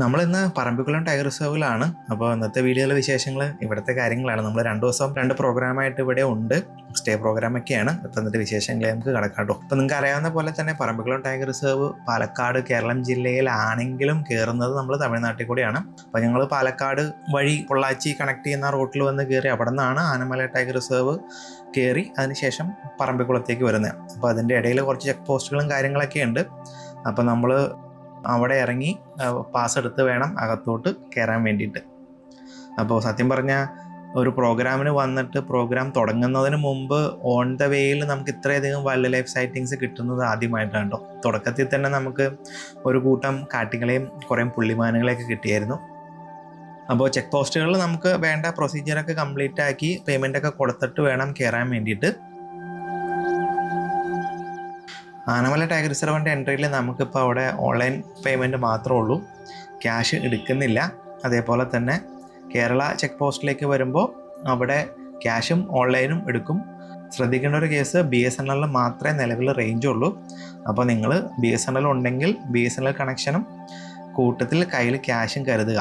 നമ്മളിന്ന് പറമ്പിക്കുളം ടൈഗർ റിസർവിലാണ്. അപ്പോൾ ഇന്നത്തെ വീഡിയോയിലെ വിശേഷങ്ങൾ ഇവിടുത്തെ കാര്യങ്ങളാണ്. നമ്മൾ രണ്ട് ദിവസം രണ്ട് പ്രോഗ്രാമായിട്ട് ഇവിടെ ഉണ്ട്. സ്റ്റേ പ്രോഗ്രാമൊക്കെയാണ് ഇപ്പം എന്നിട്ട് വിശേഷങ്ങളെ നമുക്ക് കടക്കാട്ടോ അപ്പോൾ നിങ്ങൾക്ക് അറിയാവുന്ന പോലെ തന്നെ പറമ്പിക്കുളം ടൈഗർ റിസർവ് പാലക്കാട് കേരളം ജില്ലയിലാണെങ്കിലും കയറുന്നത് നമ്മൾ തമിഴ്നാട്ടിൽ കൂടിയാണ്. അപ്പോൾ ഞങ്ങൾ പാലക്കാട് വഴി പൊള്ളാച്ചി കണക്ട് ചെയ്യുന്ന റോട്ടിൽ വന്ന് കയറി അവിടെ നിന്നാണ് ആനമല ടൈഗർ റിസർവ് കയറി അതിനുശേഷം പറമ്പിക്കുളത്തേക്ക് വരുന്നത്. അപ്പോൾ അതിന്റെ ഇടയിൽ കുറച്ച് ചെക്ക് പോസ്റ്റുകളും കാര്യങ്ങളൊക്കെ ഉണ്ട്. അപ്പോൾ നമ്മൾ അവിടെ ഇറങ്ങി പാസ് എടുത്ത് വേണം അകത്തോട്ട് കയറാൻ വേണ്ടിയിട്ട്. അപ്പോൾ സത്യം പറഞ്ഞാൽ ഒരു പ്രോഗ്രാമിന് വന്നിട്ട് പ്രോഗ്രാം തുടങ്ങുന്നതിന് മുമ്പ് ഓൺ ദ വേയിൽ നമുക്ക് ഇത്രയധികം വൈൽഡ് ലൈഫ് സൈറ്റിങ്സ് കിട്ടുന്നത് ആദ്യമായിട്ടാണ് കേട്ടോ തുടക്കത്തിൽ തന്നെ നമുക്ക് ഒരു കൂട്ടം കാട്ടികളെയും കുറേ പുള്ളിമാനുകളെയൊക്കെ കിട്ടിയായിരുന്നു. അപ്പോൾ ചെക്ക് പോസ്റ്റുകളിൽ നമുക്ക് വേണ്ട പ്രൊസീജിയറൊക്കെ കംപ്ലീറ്റ് ആക്കി പേയ്മെന്റ് ഒക്കെ കൊടുത്തിട്ട് വേണം കയറാൻ വേണ്ടിയിട്ട്. ആനമല ടൈഗർ റിസർവിന്റെ എൻട്രിയിൽ നമുക്കിപ്പോൾ അവിടെ ഓൺലൈൻ പേയ്മെന്റ് മാത്രമേ ഉള്ളൂ. ക്യാഷ് എടുക്കുന്നില്ല. അതേപോലെ തന്നെ കേരള ചെക്ക് പോസ്റ്റിലേക്ക് വരുമ്പോൾ അവിടെ ക്യാഷും ഓൺലൈനും എടുക്കും. ശ്രദ്ധിക്കേണ്ട ഒരു കേസ് ബി എസ് എൻ എല്ലിൽ മാത്രമേ നിലവിൽ റേഞ്ച് ഉള്ളൂ. അപ്പോൾ നിങ്ങൾ ബി എസ് എൻ എൽ ഉണ്ടെങ്കിൽ ബി എസ് എൻ എൽ കണക്ഷനും കൂട്ടത്തിൽ കയ്യിൽ ക്യാഷും കരുതുക.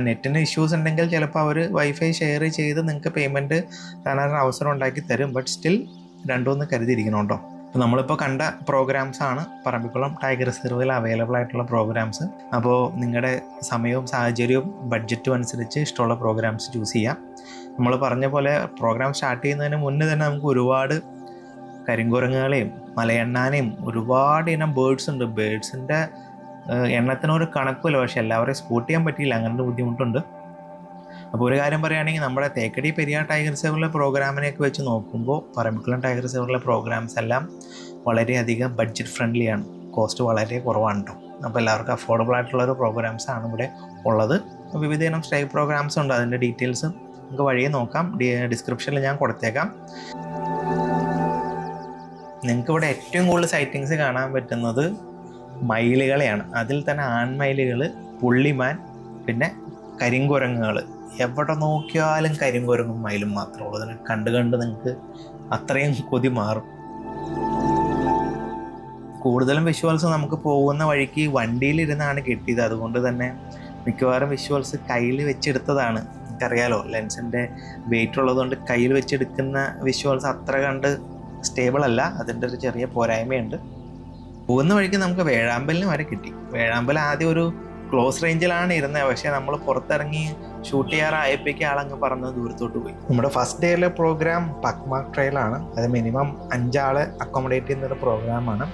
നെറ്റിന് ഇഷ്യൂസ് ഉണ്ടെങ്കിൽ ചിലപ്പോൾ അവർ വൈഫൈ ഷെയർ ചെയ്ത് നിങ്ങൾക്ക് പേയ്മെന്റ് തരാനൊരു അവസരം ഉണ്ടാക്കി തരും. ബട്ട് സ്റ്റിൽ രണ്ടുമൊന്ന് കരുതിയിരിക്കണം കേട്ടോ. അപ്പോൾ നമ്മളിപ്പോൾ കണ്ട പ്രോഗ്രാംസ് ആണ് പറമ്പിക്കുളം ടൈഗർ റിസർവിൽ അവൈലബിൾ ആയിട്ടുള്ള പ്രോഗ്രാംസ് അപ്പോൾ നിങ്ങളുടെ സമയവും സാഹചര്യവും ബഡ്ജറ്റും അനുസരിച്ച് ഇഷ്ടമുള്ള പ്രോഗ്രാംസ് ചൂസ് ചെയ്യാം. നമ്മൾ പറഞ്ഞ പോലെ പ്രോഗ്രാം സ്റ്റാർട്ട് ചെയ്യുന്നതിന് മുന്നേ തന്നെ നമുക്ക് ഒരുപാട് കരിങ്കുരങ്ങുകളെയും മലയെണ്ണാനേയും ഒരുപാട് ഇനം ബേഡ്സ് ഉണ്ട്. ബേഡ്സിന്റെ എണ്ണത്തിനൊരു കണക്കുമില്ല. പക്ഷേ എല്ലാവരെയും സ്പോട്ട് ചെയ്യാൻ പറ്റിയില്ല. അങ്ങനത്തെ ബുദ്ധിമുട്ടുണ്ട്. അപ്പോൾ ഒരു കാര്യം പറയുകയാണെങ്കിൽ നമ്മുടെ തേക്കടി പെരിയാർ ടൈഗർ റിസർവിലെ പ്രോഗ്രാമിനെയൊക്കെ വെച്ച് നോക്കുമ്പോൾ പറമ്പിക്കുളം ടൈഗർ റിസർവിലെ പ്രോഗ്രാംസ് എല്ലാം വളരെയധികം ബഡ്ജറ്റ് ഫ്രണ്ട്ലിയാണ് കോസ്റ്റ് വളരെ കുറവാണ് കേട്ടോ അപ്പോൾ എല്ലാവർക്കും അഫോർഡബിൾ ആയിട്ടുള്ള ഒരു പ്രോഗ്രാംസ് ആണ് ഇവിടെ ഉള്ളത്. വിവിധ ഇനം സ്റ്റൈ പ്രോഗ്രാംസ് ഉണ്ട്. അതിന്റെ ഡീറ്റെയിൽസ് നമുക്ക് വഴിയെ നോക്കാം. ഡിസ്ക്രിപ്ഷനിൽ ഞാൻ കൊടുത്തേക്കാം. നിങ്ങൾക്ക് ഇവിടെ ഏറ്റവും കൂടുതൽ സൈറ്റിങ്സ് കാണാൻ പറ്റുന്നത് മയിലുകളെയാണ്. അതിൽ തന്നെ ആൺമയിലുകൾ പുള്ളിമാൻ പിന്നെ കരിങ്കുരങ്ങുകൾ എവിടെ നോക്കിയാലും കരിങ്കുരങ്ങും മയിലും മാത്രമേ ഉള്ളൂ. അതിനെ കണ്ട് കണ്ട് നിങ്ങൾക്ക് അത്രയും കൊതി മാറും. കൂടുതലും വിഷ്വൽസ് നമുക്ക് പോകുന്ന വഴിക്ക് വണ്ടിയിലിരുന്നാണ് കിട്ടിയത്. അതുകൊണ്ട് തന്നെ മിക്കവാറും വിഷ്വൽസ് കയ്യിൽ വെച്ചെടുത്തതാണ്. എനിക്കറിയാലോ ലെൻസിന്റെ വെയിറ്റ് ഉള്ളതുകൊണ്ട് കയ്യിൽ വെച്ചെടുക്കുന്ന വിഷ്വൽസ് അത്ര കണ്ട് സ്റ്റേബിൾ അല്ല. അതിന്റെ ഒരു ചെറിയ പോരായ്മയുണ്ട്. പോകുന്ന വഴിക്ക് നമുക്ക് വേഴാമ്പലിന് വരെ കിട്ടി. വേഴാമ്പൽ ആദ്യം ഒരു ക്ലോസ് റേഞ്ചിലാണ് ഇരുന്നത് പക്ഷേ നമ്മൾ പുറത്തിറങ്ങി ഷൂട്ട് ചെയ്യാറായപ്പോഴേക്കും ആളങ്ങ് പറന്ന് ദൂരത്തോട്ട് പോയി. നമ്മുടെ ഫസ്റ്റ് ഡേയിലെ പ്രോഗ്രാം പക്മാർക്ക് ട്രയലാണ് അത് മിനിമം അഞ്ചാളെ അക്കോമഡേറ്റ് ചെയ്യുന്ന ഒരു പ്രോഗ്രാമാണ്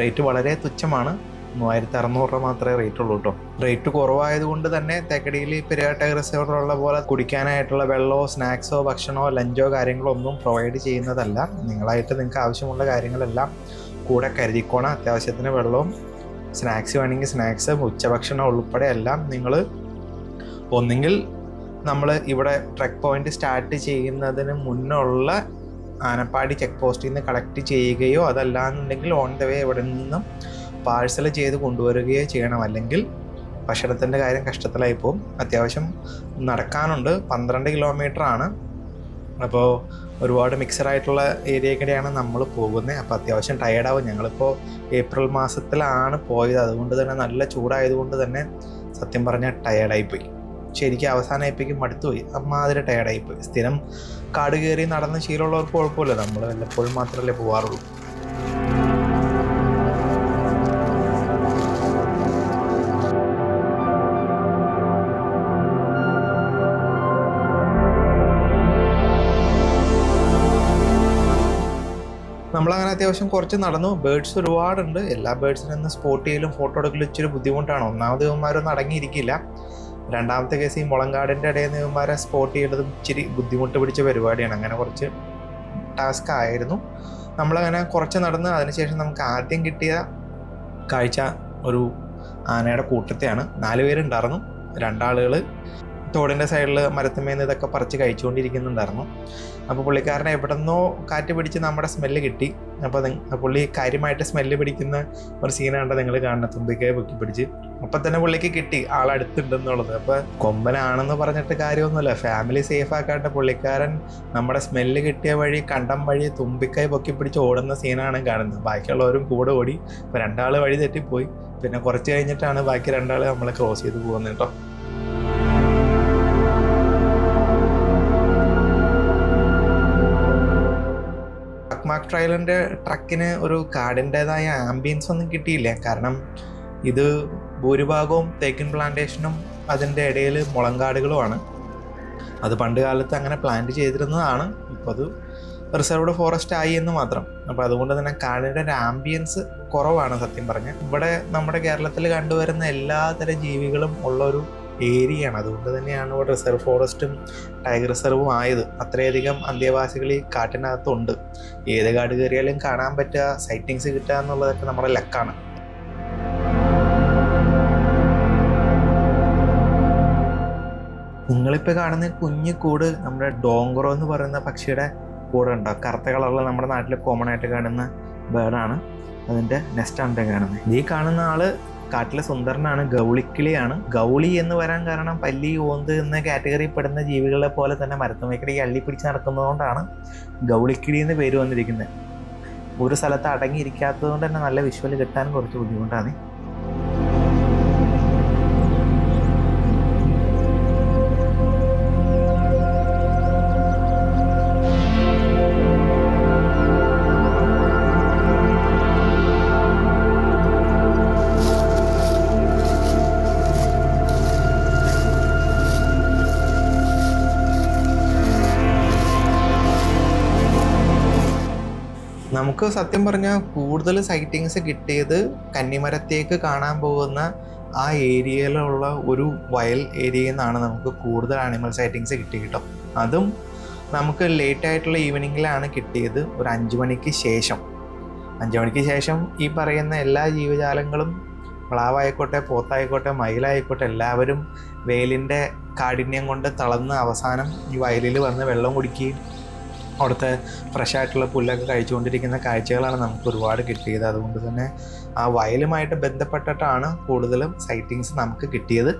റേറ്റ് വളരെ തുച്ഛമാണ്. മൂവായിരത്തി അറുന്നൂറ് രൂപ മാത്രമേ റേറ്റ് ഉള്ളൂ കേട്ടോ റേറ്റ് കുറവായതുകൊണ്ട് തന്നെ തേക്കടിയിൽ ടൈഗർ റിസോർട്ടിലുള്ള പോലെ കുടിക്കാനായിട്ടുള്ള വെള്ളമോ സ്നാക്സോ ഭക്ഷണമോ ലഞ്ചോ കാര്യങ്ങളോ ഒന്നും പ്രൊവൈഡ് ചെയ്യുന്നതല്ല. നിങ്ങളായിട്ട് നിങ്ങൾക്ക് ആവശ്യമുള്ള കാര്യങ്ങളെല്ലാം കൂടെ കരുതിക്കോണം. അത്യാവശ്യത്തിന് വെള്ളവും സ്നാക്സ് വേണമെങ്കിൽ സ്നാക്സ് ഉച്ചഭക്ഷണം ഉൾപ്പെടെ എല്ലാം നിങ്ങൾ ഒന്നെങ്കിൽ നമ്മൾ ഇവിടെ ട്രക്ക് പോയിന്റ് സ്റ്റാർട്ട് ചെയ്യുന്നതിന് മുന്നുള്ള ആനപ്പാടി ചെക്ക് പോസ്റ്റിൽ നിന്ന് കളക്ട് ചെയ്യുകയോ അതല്ലാന്നുണ്ടെങ്കിൽ ഓൺ ദ വേ ഇവിടെ നിന്നും പാഴ്സൽ ചെയ്ത് കൊണ്ടുവരികയോ ചെയ്യണം. അല്ലെങ്കിൽ ഭക്ഷണത്തിന്റെ കാര്യം കഷ്ടത്തിലായി പോകും അത്യാവശ്യം നടക്കാനുണ്ട്. പന്ത്രണ്ട് കിലോമീറ്റർ ആണ്. അപ്പോൾ ഒരുപാട് മിക്സഡ് ആയിട്ടുള്ള ഏരിയ കൂടെയാണ് നമ്മൾ പോകുന്നത് അപ്പോൾ അത്യാവശ്യം ടയേർഡാവും ഞങ്ങളിപ്പോൾ ഏപ്രിൽ മാസത്തിലാണ് പോയത്. അതുകൊണ്ട് തന്നെ നല്ല ചൂടായതുകൊണ്ട് തന്നെ സത്യം പറഞ്ഞാൽ ടയേർഡായിപ്പോയി ശരിക്കും അവസാനമായപ്പോഴേക്കും മടുത്തുപോയി. അമ്മാതിരി ടയേർഡായിപ്പോയി സ്ഥിരം കാട് കയറി നടന്ന് ശീലമുള്ളവർക്ക് കുഴപ്പമില്ല. നമ്മൾ വല്ലപ്പോഴും മാത്രമല്ലേ പോകാറുള്ളൂ നമ്മളങ്ങനെ അത്യാവശ്യം കുറച്ച് നടന്നു. ബേഡ്സ് ഒരുപാടുണ്ട്. എല്ലാ ബേഡ്സിനൊന്നും സ്പോട്ട് ചെയ്യലും ഫോട്ടോ എടുക്കലും ഇച്ചിരി ബുദ്ധിമുട്ടാണ്. ഒന്നാമത് ഇവന്മാരൊന്നും അടങ്ങിയിരിക്കില്ല. രണ്ടാമത്തെ കേസ് ഈ മുളങ്കാടിന്റെ ഇടയിൽ നിന്ന് ഇവന്മാരെ സ്പോട്ട് ചെയ്യേണ്ടതും ഇച്ചിരി ബുദ്ധിമുട്ട് പിടിച്ച പരിപാടിയാണ്. അങ്ങനെ കുറച്ച് ടാസ്ക് ആയിരുന്നു. നമ്മളങ്ങനെ കുറച്ച് നടന്ന് അതിനുശേഷം നമുക്ക് ആദ്യം കിട്ടിയ കാഴ്ച ഒരു ആനയുടെ കൂട്ടത്തെയാണ്. നാല് പേരുണ്ടായിരുന്നു. രണ്ടാളുകൾ തോടിന്റെ സൈഡിൽ മരത്തുമേന്ന് ഇതൊക്കെ പറിച്ച് കഴിച്ചുകൊണ്ടിരിക്കുന്നുണ്ടായിരുന്നു. അപ്പോൾ പുള്ളിക്കാരനെ എവിടെന്നോ കാറ്റ് പിടിച്ച് നമ്മുടെ സ്മെല്ല് കിട്ടി. അപ്പോൾ പുള്ളി കാര്യമായിട്ട് സ്മെല്ല് പിടിക്കുന്ന ഒരു സീനാണ് നിങ്ങൾ കാണുന്നത് തുമ്പിക്കയെ പൊക്കി പിടിച്ച്. അപ്പം തന്നെ പുള്ളിക്ക് കിട്ടി ആളടുത്തുണ്ടെന്നുള്ളത്. അപ്പോൾ കൊമ്പനാണെന്ന് പറഞ്ഞിട്ട് കാര്യമൊന്നുമില്ല. ഫാമിലി സേഫ് ആക്കാണ്ട് പുള്ളിക്കാരൻ നമ്മുടെ സ്മെല്ല് കിട്ടിയ വഴി കണ്ടം വഴി തുമ്പിക്കൈ പൊക്കി പിടിച്ച് ഓടുന്ന സീനാണ് കാണുന്നത്. ബാക്കിയുള്ളവരും കൂടെ ഓടി ഇപ്പോൾ രണ്ടാൾ വഴി തെറ്റിപ്പോയി. പിന്നെ കുറച്ച് കഴിഞ്ഞിട്ടാണ് ബാക്കി രണ്ടാൾ നമ്മളെ ക്രോസ് ചെയ്ത് പോകുന്നത് കേട്ടോ. ട്രയലിന്റെ ട്രക്കിന് ഒരു കാടിന്റെതായ ആംബിയൻസ് ഒന്നും കിട്ടിയില്ല. കാരണം ഇത് ഭൂരിഭാഗവും തേക്കിൻ പ്ലാന്റേഷനും അതിന്റെ ഇടയിൽ മുളങ്കാടുകളുമാണ്. അത് പണ്ട് കാലത്ത് അങ്ങനെ പ്ലാന്റ് ചെയ്തിരുന്നതാണ്. ഇപ്പോൾ അത് റിസർവ്ഡ് ഫോറസ്റ്റ് ആയി എന്ന് മാത്രം. അപ്പോൾ അതുകൊണ്ട് തന്നെ കാടിന്റെ ഒരു ആംബിയൻസ് കുറവാണ് സത്യം പറഞ്ഞാൽ. ഇവിടെ നമ്മുടെ കേരളത്തിൽ കണ്ടുവരുന്ന എല്ലാ എല്ലാതരം ജീവികളും ഉള്ളൊരു ഏരിയയാണ്. അതുകൊണ്ട് തന്നെയാണ് ഇവിടെ റിസർവ് ഫോറസ്റ്റും ടൈഗർ റിസർവും ആയത്. അത്രയധികം അന്തേവാസികൾ ഈ കാട്ടിനകത്തുണ്ട്. ഏത് കാട് കയറിയാലും കാണാൻ പറ്റുക സൈറ്റിങ്സ് കിട്ടുക എന്നുള്ളതൊക്കെ നമ്മുടെ ലക്കാണ്. നിങ്ങളിപ്പോൾ കാണുന്ന കുഞ്ഞു കൂട് നമ്മുടെ ഡോങ്കറോ എന്ന് പറയുന്ന പക്ഷിയുടെ കൂടുണ്ടോ കറുത്ത കളറിൽ നമ്മുടെ നാട്ടിൽ കോമൺ ആയിട്ട് കാണുന്ന ബേർഡാണ് അതിന്റെ നെസ്റ്റാണ് കാണുന്നത്. ഈ കാണുന്ന ആൾ കാട്ടിലെ സുന്ദരനാണ് ഗൗളിക്കിളിയാണ്. ഗൗളി എന്ന് വരാൻ കാരണം പല്ലി ഓന്ത് എന്ന കാറ്റഗറിയിൽ പെടുന്ന ജീവികളെ പോലെ തന്നെ മരത്തുമേക്കടി അള്ളി പിടിച്ച് നടക്കുന്നതുകൊണ്ടാണ് ഗൗളിക്കിളി എന്ന് പേര് വന്നിരിക്കുന്നത്. ഒരു സ്ഥലത്ത് അടങ്ങിയിരിക്കാത്തത് കൊണ്ട് തന്നെ നല്ല വിഷ്വൽ കിട്ടാൻ കുറച്ച് ബുദ്ധിമുട്ടാണ്. നമുക്ക് സത്യം പറഞ്ഞാൽ കൂടുതൽ സൈറ്റിങ്സ് കിട്ടിയത് കന്നിമരത്തേക്ക് കാണാൻ പോകുന്ന ആ ഏരിയയിലുള്ള ഒരു വയൽ ഏരിയയിൽ നിന്നാണ് നമുക്ക് കൂടുതൽ ആനിമൽ സൈറ്റിങ്സ് കിട്ടി കേട്ടോ. അതും നമുക്ക് ലേറ്റ് ആയിട്ടുള്ള ഈവനിങ്ങിലാണ് കിട്ടിയത് ഒരു അഞ്ച് മണിക്ക് ശേഷം. അഞ്ച് മണിക്ക് ശേഷം ഈ പറയുന്ന എല്ലാ ജീവജാലങ്ങളും പ്ലാവായിക്കോട്ടെ പോത്തായിക്കോട്ടെ മയിലായിക്കോട്ടെ എല്ലാവരും വെയിലിന്റെ കാഠിന്യം കൊണ്ട് തളർന്ന് അവസാനം ഈ വയലിൽ വന്ന് വെള്ളം കുടിക്കുകയും അവിടുത്തെ ഫ്രഷ് ആയിട്ടുള്ള പുല്ലൊക്കെ കഴിച്ചുകൊണ്ടിരിക്കുന്ന കാഴ്ചകളാണ് നമുക്ക് ഒരുപാട് കിട്ടിയത്. അതുകൊണ്ട് തന്നെ ആ വയലുമായിട്ട് ബന്ധപ്പെട്ടിട്ടാണ് കൂടുതലും സൈറ്റിങ്സ് നമുക്ക് കിട്ടിയത്.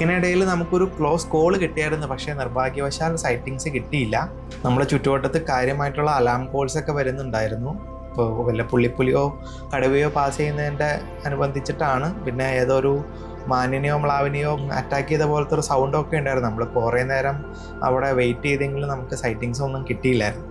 ട്രക്കിനിടയിൽ നമുക്കൊരു ക്ലോസ് കോൾ കിട്ടിയായിരുന്നു പക്ഷേ നിർഭാഗ്യവശാൽ സൈറ്റിങ്സ് കിട്ടിയില്ല. നമ്മുടെ ചുറ്റുവട്ടത്ത് കാര്യമായിട്ടുള്ള അലാം കോൾസ് ഒക്കെ വരുന്നുണ്ടായിരുന്നു. ഇപ്പോൾ വല്ല പുള്ളിപ്പുലിയോ കടുവയോ പാസ് ചെയ്യുന്നതിന്റെ അനുബന്ധിച്ചിട്ടാണ്. പിന്നെ ഏതോ ഒരു മാനിനെയോ മ്ലാവിനെയോ അറ്റാക്ക് ചെയ്ത പോലത്തെ ഒരു സൗണ്ടൊക്കെ ഉണ്ടായിരുന്നു. നമ്മൾ കുറേ നേരം അവിടെ വെയിറ്റ് ചെയ്തെങ്കിലും നമുക്ക് സൈറ്റിങ്സ് ഒന്നും കിട്ടിയില്ലായിരുന്നു.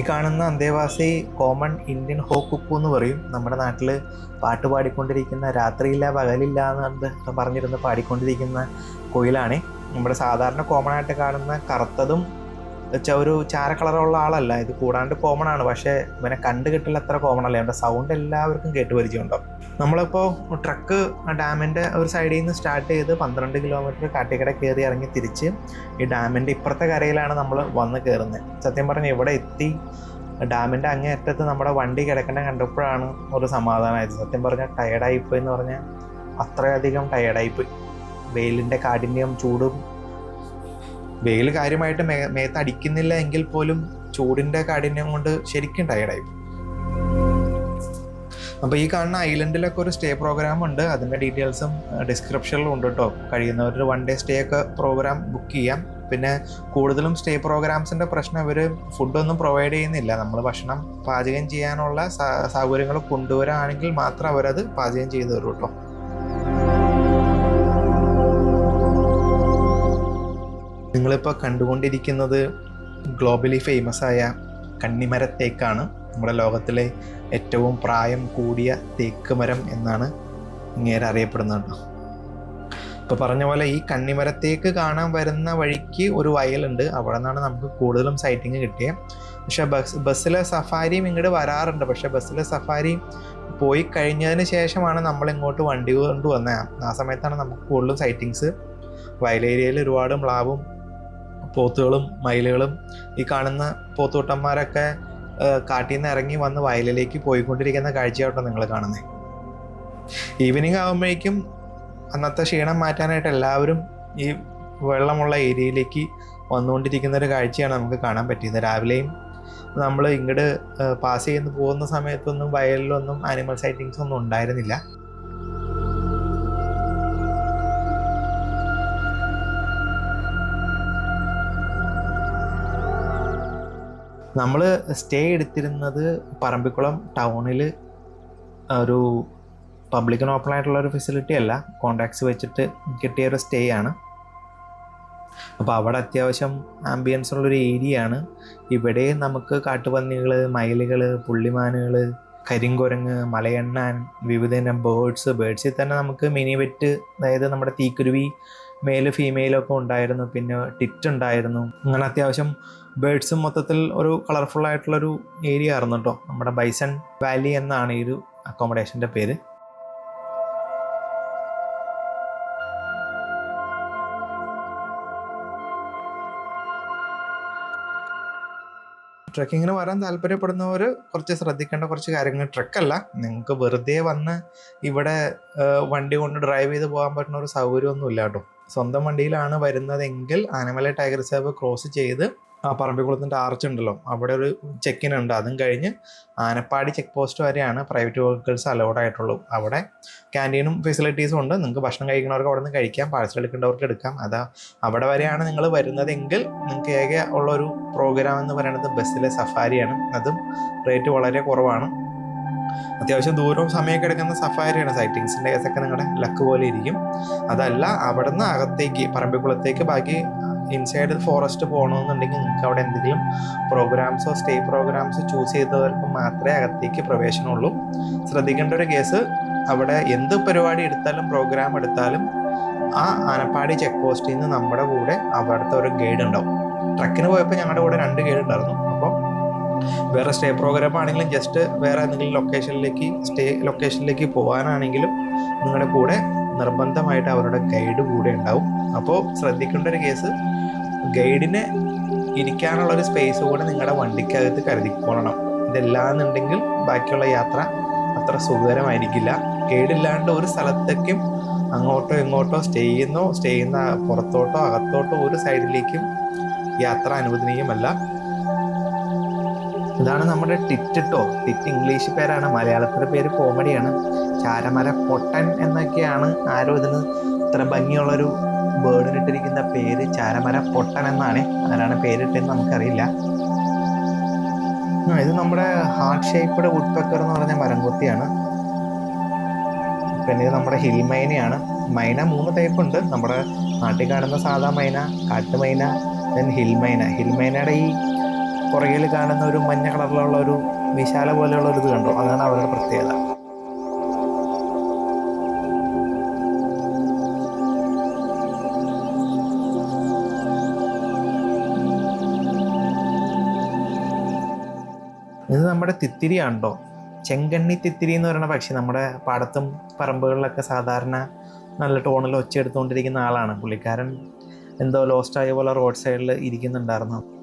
ഈ കാണുന്ന അന്തേവാസി കോമൺ ഇന്ത്യൻ ഹോക്കുപ്പു എന്ന് പറയും. നമ്മുടെ നാട്ടിൽ പാട്ട് പാടിക്കൊണ്ടിരിക്കുന്ന രാത്രിയില്ല പകലില്ല എന്ന് പറഞ്ഞിരുന്ന് പാടിക്കൊണ്ടിരിക്കുന്ന കുയിലാണ്. നമ്മുടെ സാധാരണ കോമൺ ആയിട്ട് കാണുന്ന കറുത്തതും വെച്ചാൽ ഒരു ചാര കളറുള്ള ആളല്ല. ഇത് കൂടാണ്ട് കോമൺ ആണ്. പക്ഷേ ഇവനെ കണ്ടു കിട്ടില്ല അത്ര കോമൺ അല്ല. അവന്റെ സൗണ്ട് എല്ലാവർക്കും കേട്ട് പരിചയമുണ്ടാവും. നമ്മളിപ്പോൾ ട്രക്ക് ഡാമിന്റെ ഒരു സൈഡിൽ നിന്ന് സ്റ്റാർട്ട് ചെയ്ത് പന്ത്രണ്ട് കിലോമീറ്റർ കാട്ടിക്കട കയറി ഇറങ്ങി തിരിച്ച് ഈ ഡാമിന്റെ ഇപ്പുറത്തെ കരയിലാണ് നമ്മൾ വന്ന് കയറുന്നത് സത്യം പറഞ്ഞാൽ ഇവിടെ എത്തി ഡാമിന്റെ അങ്ങേ അറ്റത്ത് നമ്മുടെ വണ്ടി കിടക്കേണ്ട കണ്ടപ്പോഴാണ് ഒരു സമാധാനമായത് സത്യം പറഞ്ഞാൽ ടയർഡായിപ്പോയി എന്ന് പറഞ്ഞാൽ അത്രയധികം ടയർഡായിപ്പോയി വെയിലിന്റെ കാഠിന്യം ചൂടും വെയിൽ കാര്യമായിട്ട് മേ മേത്ത് അടിക്കുന്നില്ല എങ്കിൽ പോലും ചൂടിന്റെ കാഠിന്യം കൊണ്ട് ശരിക്കും ടയർഡായി അപ്പോൾ ഈ കാണുന്ന ഐലൻഡിലൊക്കെ ഒരു സ്റ്റേ പ്രോഗ്രാം ഉണ്ട്. അതിന്റെ ഡീറ്റെയിൽസും ഡിസ്ക്രിപ്ഷനിലും ഉണ്ട് കേട്ടോ കഴിയുന്നവർ വൺ ഡേ സ്റ്റേ ഒക്കെ പ്രോഗ്രാം ബുക്ക് ചെയ്യാം. പിന്നെ കൂടുതലും സ്റ്റേ പ്രോഗ്രാംസിന്റെ പ്രശ്നം ഇവർ ഫുഡൊന്നും പ്രൊവൈഡ് ചെയ്യുന്നില്ല. നമ്മൾ ഭക്ഷണം പാചകം ചെയ്യാനുള്ള സൗകര്യങ്ങൾ കൊണ്ടുവരാണെങ്കിൽ മാത്രം അവരത് പാചകം ചെയ്തു തരും കേട്ടോ നിങ്ങളിപ്പോൾ കണ്ടുകൊണ്ടിരിക്കുന്നത് ഗ്ലോബലി ഫേമസ് ആയ കണ്ണിമര തേക്കാണ് നമ്മുടെ ലോകത്തിലെ ഏറ്റവും പ്രായം കൂടിയ തേക്ക് മരം എന്നാണ് ഇങ്ങേരെ അറിയപ്പെടുന്നത് ഇപ്പോൾ പറഞ്ഞ പോലെ ഈ കണ്ണിമരത്തേക്ക് കാണാൻ വരുന്ന വഴിക്ക് ഒരു വയലുണ്ട്. അവിടെ നിന്നാണ് നമുക്ക് കൂടുതലും സൈറ്റിങ് കിട്ടിയത് പക്ഷേ ബസ് ബസ്സിലെ സഫാരിയും ഇങ്ങോട്ട് വരാറുണ്ട്. പക്ഷേ ബസ്സിലെ സഫാരി പോയി കഴിഞ്ഞതിന് ശേഷമാണ് നമ്മൾ ഇങ്ങോട്ട് വണ്ടി കൊണ്ടുവന്നത് ആ സമയത്താണ് നമുക്ക് കൂടുതലും സൈറ്റിങ്സ് വയലേരിയയിൽ ഒരുപാട് മ്ലാവും പോത്തുകളും മയിലുകളും ഈ കാണുന്ന പോത്തുകൂട്ടന്മാരൊക്കെ കാട്ടിൽ നിന്ന് ഇറങ്ങി വന്ന് വയലിലേക്ക് പോയിക്കൊണ്ടിരിക്കുന്ന കാഴ്ചയായിട്ടോ നിങ്ങൾ കാണുന്നത് ഈവനിങ് ആകുമ്പോഴേക്കും അന്നത്തെ ക്ഷീണം മാറ്റാനായിട്ട് എല്ലാവരും ഈ വെള്ളമുള്ള ഏരിയയിലേക്ക് വന്നുകൊണ്ടിരിക്കുന്ന ഒരു കാഴ്ചയാണ് നമുക്ക് കാണാൻ പറ്റിയത് രാവിലെയും നമ്മൾ ഇങ്ങോട്ട് പാസ് ചെയ്യുന്ന പോകുന്ന സമയത്തൊന്നും വയലിലൊന്നും ആനിമൽ സൈറ്റിങ്സ് ഒന്നും ഉണ്ടായിരുന്നില്ല. നമ്മൾ സ്റ്റേ എടുത്തിരുന്നത് പറമ്പിക്കുളം ടൗണിൽ ഒരു പബ്ലിക്കിന് ഓപ്പൺ ആയിട്ടുള്ള ഒരു ഫെസിലിറ്റി അല്ല. കോണ്ടാക്ട്സ് വെച്ചിട്ട് കിട്ടിയ ഒരു സ്റ്റേ ആണ്. അപ്പോൾ അവിടെ അത്യാവശ്യം ആംബിയൻസ് ഉള്ളൊരു ഏരിയ ആണ്. ഇവിടെ നമുക്ക് കാട്ടുപന്നികൾ മയിലുകൾ പുള്ളിമാനുകൾ കരിങ്കുരങ്ങ് മലയണ്ണാൻ വിവിധ ഇനം ബേഡ്സ് ബേഡ്സിൽ തന്നെ നമുക്ക് മിനി വെറ്റ് അതായത് നമ്മുടെ തീക്കുരുവി മെയിൽ ഫീമെയിലൊക്കെ ഉണ്ടായിരുന്നു. പിന്നെ ടിറ്റ് ഉണ്ടായിരുന്നു. അങ്ങനെ അത്യാവശ്യം ബേഡ്സും മൊത്തത്തിൽ ഒരു കളർഫുൾ ആയിട്ടുള്ളൊരു ഏരിയ ആയിരുന്നു കേട്ടോ നമ്മുടെ ബൈസൺ വാലി എന്നാണ് ഈ ഒരു അക്കോമഡേഷന്റെ പേര്. ട്രക്കിങ്ങിന് വരാൻ താല്പര്യപ്പെടുന്നവർ കുറച്ച് ശ്രദ്ധിക്കേണ്ട കുറച്ച് കാര്യങ്ങൾ. ട്രക്കല്ല നിങ്ങൾക്ക് വെറുതെ വന്ന് ഇവിടെ വണ്ടി കൊണ്ട് ഡ്രൈവ് ചെയ്ത് പോകാൻ പറ്റുന്ന ഒരു സൗകര്യമൊന്നുമില്ല കേട്ടോ. സ്വന്തം വണ്ടിയിലാണ് വരുന്നതെങ്കിൽ ആനമല ടൈഗർ റിസർവ് ക്രോസ് ചെയ്ത് ആ പറമ്പിക്കുളത്തിന്റെ ആർച്ച് ഉണ്ടല്ലോ അവിടെ ഒരു ചെക്കിൻ ഉണ്ട് അതും കഴിഞ്ഞ് ആനപ്പാടി ചെക്ക് പോസ്റ്റ് വരെയാണ് പ്രൈവറ്റ് വെഹിക്കിൾസ് അലോഡ് ആയിട്ടുള്ളൂ. അവിടെ ക്യാന്റീനും ഫെസിലിറ്റീസും ഉണ്ട്. നിങ്ങൾക്ക് ഭക്ഷണം കഴിക്കുന്നവർക്ക് അവിടെ നിന്ന് കഴിക്കാം. പാഴ്സൽ എടുക്കേണ്ടവർക്ക് എടുക്കാം. അതാ അവിടെ വരെയാണ് നിങ്ങൾ വരുന്നതെങ്കിൽ നിങ്ങൾക്ക് ഏക ഉള്ള ഒരു പ്രോഗ്രാം എന്ന് പറയുന്നത് ബസ്സിലെ സഫാരിയാണ്. അതും റേറ്റ് വളരെ കുറവാണ്. അത്യാവശ്യം ദൂരവും സമയമൊക്കെ എടുക്കുന്ന സഫാരിയാണ്. സൈറ്റിങ്സിന്റെ കേസൊക്കെ നിങ്ങളുടെ ലക്ക് പോലെ ഇരിക്കും. അതല്ല അവിടെ നിന്ന് അകത്തേക്ക് പറമ്പിക്കുളത്തേക്ക് ബാക്കി ഇൻസൈഡ് ഫോറസ്റ്റ് പോകണമെന്നുണ്ടെങ്കിൽ നിങ്ങൾക്ക് അവിടെ എന്തെങ്കിലും പ്രോഗ്രാംസോ സ്റ്റേ പ്രോഗ്രാംസ് ചൂസ് ചെയ്തവർക്ക് മാത്രമേ അകത്തേക്ക് പ്രവേശനമുള്ളൂ. ശ്രദ്ധിക്കേണ്ട ഒരു കേസ് അവിടെ എന്ത് പരിപാടി എടുത്താലും പ്രോഗ്രാം എടുത്താലും ആ ആനപ്പാടി ചെക്ക് പോസ്റ്റിൽ നിന്ന് നമ്മുടെ കൂടെ അവിടുത്തെ ഒരു ഗൈഡ് ഉണ്ടാവും. ട്രക്കിന് പോയപ്പോൾ ഞങ്ങളുടെ കൂടെ രണ്ട് ഗൈഡ് ഉണ്ടായിരുന്നു. അപ്പോൾ വേറെ സ്റ്റേ പ്രോഗ്രാം ആണെങ്കിലും ജസ്റ്റ് വേറെ എന്തെങ്കിലും ലൊക്കേഷനിലേക്ക് സ്റ്റേ ലൊക്കേഷനിലേക്ക് പോകാനാണെങ്കിലും നിങ്ങളുടെ കൂടെ നിർബന്ധമായിട്ട് അവരുടെ ഗൈഡ് കൂടെ ഉണ്ടാവും. അപ്പോൾ ശ്രദ്ധിക്കേണ്ട ഒരു കേസ് ഗൈഡിന് ഇരിക്കാനുള്ള ഒരു സ്പേസ് കൂടെ നിങ്ങളുടെ വണ്ടിക്കകത്ത് കരുതിക്കൊള്ളണം ഇതെല്ലാന്നുണ്ടെങ്കിൽ ബാക്കിയുള്ള യാത്ര അത്ര സുഖകരമായിരിക്കില്ല. ഗൈഡില്ലാണ്ട് ഒരു സ്ഥലത്തേക്കും അങ്ങോട്ടോ ഇങ്ങോട്ടോ സ്റ്റേ ചെയ്യുന്നോ. സ്റ്റേ ചെയ്യുന്ന പുറത്തോട്ടോ അകത്തോട്ടോ ഒരു സൈഡിലേക്കും യാത്ര അനുവദനീയമല്ല. ഇതാണ് നമ്മുടെ ടിറ്റിട്ടോ. ടിറ്റ് ഇംഗ്ലീഷ് പേരാണ്. മലയാളത്തിന്റെ പേര് കോമഡിയാണ്. ചാരമര പൊട്ടൻ എന്നൊക്കെയാണ് ആരോ ഇതിന് ഇത്ര ഭംഗിയുള്ളൊരു ബേർഡിനിട്ടിരിക്കുന്ന പേര് ചാരമര പൊട്ടൻ എന്നാണ് ആരാണ് പേരിട്ടെന്ന് നമുക്കറിയില്ല ഇത് നമ്മുടെ ഹാർട്ട് ഷേപ്പ്ഡ് വുഡ് പെക്കർ എന്ന് പറഞ്ഞ മരംകൊത്തിയാണ്. പിന്നെ ഇത് നമ്മുടെ ഹിൽ മൈനയാണ്. മൈന മൂന്ന് ടൈപ്പ് ഉണ്ട് നമ്മുടെ നാട്ടിൽ കാണുന്ന സാധാ മൈന കാട്ടുമൈന ദെൻ ഹിൽ മൈന. ഹിൽ മൈനയുടെ ഈ പുറകിൽ കാണുന്ന ഒരു മഞ്ഞ കളറിലുള്ള ഒരു വിശാല പോലെയുള്ള ഒരു ഇത് കണ്ടോ? അതാണ് അവരുടെ പ്രത്യേകത. ഇത് നമ്മുടെ തിത്തിരിയാണല്ലോ. ചെങ്കണ്ണി തിത്തിരി എന്ന് പറയുന്ന പക്ഷി നമ്മുടെ പാടത്തും പറമ്പുകളിലൊക്കെ സാധാരണ നല്ല ടോണിൽ ഒച്ചയെടുത്തുകൊണ്ടിരിക്കുന്ന ആളാണ്. പുള്ളിക്കാരൻ എന്തോ ലോസ്റ്റ് ആയ പോലെ റോഡ് സൈഡിൽ ഇരിക്കുന്നുണ്ടായിരുന്നു.